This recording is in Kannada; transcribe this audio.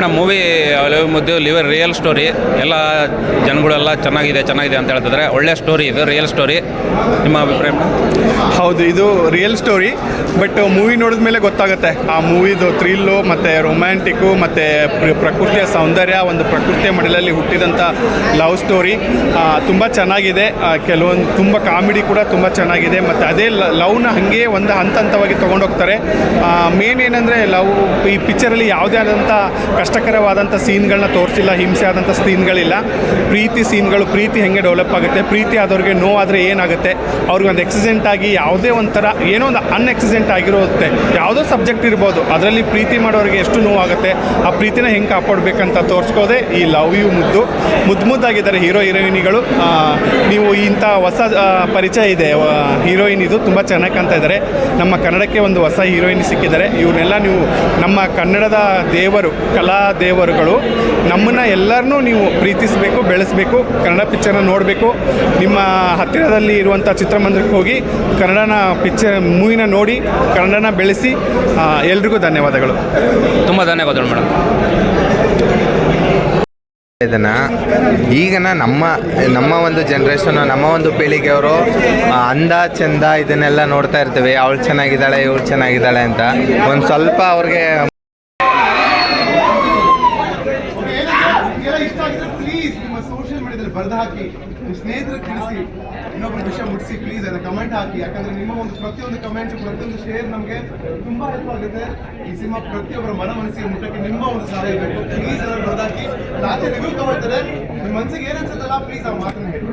ಮೇಡಮ್ ಮೂವಿ ಮುದ್ದು ಲಿವರ್ ರಿಯಲ್ ಸ್ಟೋರಿ. ಎಲ್ಲ ಜನಗಳೆಲ್ಲ ಚೆನ್ನಾಗಿದೆ ಚೆನ್ನಾಗಿದೆ ಅಂತ ಹೇಳ್ತಿದ್ರೆ ಒಳ್ಳೆ ಸ್ಟೋರಿ ಇದು, ರಿಯಲ್ ಸ್ಟೋರಿ. ನಿಮ್ಮ ಅಭಿಪ್ರಾಯ? ಹೌದು, ಇದು ರಿಯಲ್ ಸ್ಟೋರಿ. ಬಟ್ ಮೂವಿ ನೋಡಿದ ಮೇಲೆ ಗೊತ್ತಾಗುತ್ತೆ. ಆ ಮೂವಿದು ಥ್ರಿಲ್ಲು, ಮತ್ತು ರೊಮ್ಯಾಂಟಿಕ್ಕು, ಮತ್ತು ಪ್ರಕೃತಿಯ ಸೌಂದರ್ಯ, ಒಂದು ಪ್ರಕೃತಿಯ ಮಡಲಲ್ಲಿ ಹುಟ್ಟಿದಂಥ ಲವ್ ಸ್ಟೋರಿ. ತುಂಬ ಚೆನ್ನಾಗಿದೆ. ಕೆಲವೊಂದು, ತುಂಬ ಕಾಮಿಡಿ ಕೂಡ ತುಂಬ ಚೆನ್ನಾಗಿದೆ. ಮತ್ತು ಅದೇ ಲವ್ನ ಹಾಗೆ ಒಂದು ಹಂತ ಹಂತವಾಗಿ ತೊಗೊಂಡೋಗ್ತಾರೆ ಮೇನ್ ಏನಂದರೆ ಲವ್ ಈ ಪಿಕ್ಚರಲ್ಲಿ ಯಾವುದೇ ಆದಂಥ ಕಷ್ಟಕರವಾದಂಥ ಸೀನ್ಗಳನ್ನ ತೋರಿಸಿಲ್ಲ, ಹಿಂಸೆ ಆದಂಥ ಸೀನ್ಗಳಿಲ್ಲ. ಪ್ರೀತಿ ಸೀನ್ಗಳು, ಪ್ರೀತಿ ಹೆಂಗೆ ಡೆವಲಪ್ ಆಗುತ್ತೆ, ಪ್ರೀತಿ ಆದವ್ರಿಗೆ ನೋವಾದರೆ ಏನಾಗುತ್ತೆ, ಅವ್ರಿಗೆ ಒಂದು ಎಕ್ಸಿಡೆಂಟ್ ಆಗಿ ಯಾವುದೇ ಒಂಥರ, ಏನೋ ಒಂದು ಅನ್ಎಕ್ಸಿಡೆಂಟ್ ಆಗಿರುತ್ತೆ, ಯಾವುದೋ ಸಬ್ಜೆಕ್ಟ್ ಇರ್ಬೋದು, ಅದರಲ್ಲಿ ಪ್ರೀತಿ ಮಾಡೋರಿಗೆ ಎಷ್ಟು ನೋವಾಗುತ್ತೆ, ಆ ಪ್ರೀತಿನ ಹೆಂಗೆ ಕಾಪಾಡಬೇಕಂತ ತೋರಿಸ್ಕೋದೆ ಈ ಲವ್ ಯು ಮುದ್ದು. ಮುದ್ದು ಮುದ್ದಾಗಿದ್ದಾರೆ ಹೀರೋ, ಹೀರೋಯಿನಿಗಳು ನೀವು ಇಂಥ ಹೊಸ ಪರಿಚಯ ಇದೆ ಹೀರೋಯಿನ್ ಇದು ತುಂಬ ಚೆನ್ನಾಗಿ ಕಾಣ್ತಾ ಇದ್ದಾರೆ. ನಮ್ಮ ಕನ್ನಡಕ್ಕೆ ಒಂದು ಹೊಸ ಹೀರೋಯಿನ್ ಸಿಕ್ಕಿದ್ದಾರೆ. ಇವನ್ನೆಲ್ಲ ನೀವು ನಮ್ಮ ಕನ್ನಡದ ದೇವರು, ಕಲಾ ದೇವರುಗಳು, ನಮ್ಮನ್ನು ಎಲ್ಲರನ್ನೂ ನೀವು ಪ್ರೀತಿಸಬೇಕು, ಬೆಳೆಸಬೇಕು, ಕನ್ನಡ ಪಿಕ್ಚರ್ನ ನೋಡಬೇಕು. ನಿಮ್ಮ ಹತ್ತಿರದಲ್ಲಿ ಇರುವಂಥ ಚಿತ್ರಮಂದಿರಕ್ಕೆ ಹೋಗಿ ಕನ್ನಡನ ಪಿಕ್ಚರ್ ಮೂವಿನ ನೋಡಿ, ಕನ್ನಡನ ಬೆಳೆಸಿ ಎಲ್ರಿಗೂ ಧನ್ಯವಾದಗಳು. ತುಂಬ ಧನ್ಯವಾದಗಳು ಮೇಡಮ್. ಇದನ್ನ ಈಗಿನ ನಮ್ಮ ನಮ್ಮ ಒಂದು ಜನ್ರೇಷನ್ ನಮ್ಮ ಒಂದು ಪೀಳಿಗೆಯವರು ಅಂದ ಚಂದ ಇದನ್ನೆಲ್ಲ ನೋಡ್ತಾ ಇರ್ತೀವಿ. ಅವಳು ಚೆನ್ನಾಗಿದ್ದಾಳೆ, ಇವಳು ಚೆನ್ನಾಗಿದ್ದಾಳೆ ಅಂತ. ಒಂದು ಸ್ವಲ್ಪ ಅವ್ರಿಗೆ ಬರೆದು ಹಾಕಿ, ನಿಮ್ಮ ಸ್ನೇಹಿತರಿಗೆ ವಿಷಯ ಮುಟ್ಟಿಸಿ ಪ್ಲೀಸ್ ಅದನ್ನ ಕಮೆಂಟ್ ಹಾಕಿ. ಯಾಕಂದ್ರೆ ನಿಮ್ಮ ಒಂದು ಪ್ರತಿಯೊಂದು ಕಮೆಂಟ್ ಪ್ರತಿಯೊಂದು ಶೇರ್ ನಮಗೆ ತುಂಬಾ ಹೆಲ್ಪ್ ಆಗುತ್ತೆ. ಈ ಸಿನಿಮಾ ಪ್ರತಿಯೊಬ್ಬರ ಮನ ಮನಸ್ಸಿಗೆ ಮುಟ್ಟಕ್ಕೆ ನಿಮ್ಮ ಒಂದು ಸಹಾಯ ಬೇಕು. ಹಾಕಿ ರಾತ್ರಿ ರಿವ್ಯೂ ತಗೊಳ್ತಾರೆ ನಿಮ್ಮ ಮನ್ಸಿಗೆ ಏನ್ ಅನ್ಸುತ್ತಲ್ಲ ಪ್ಲೀಸ್ ಆ ಮಾತನ್ನ ಹೇಳಿ.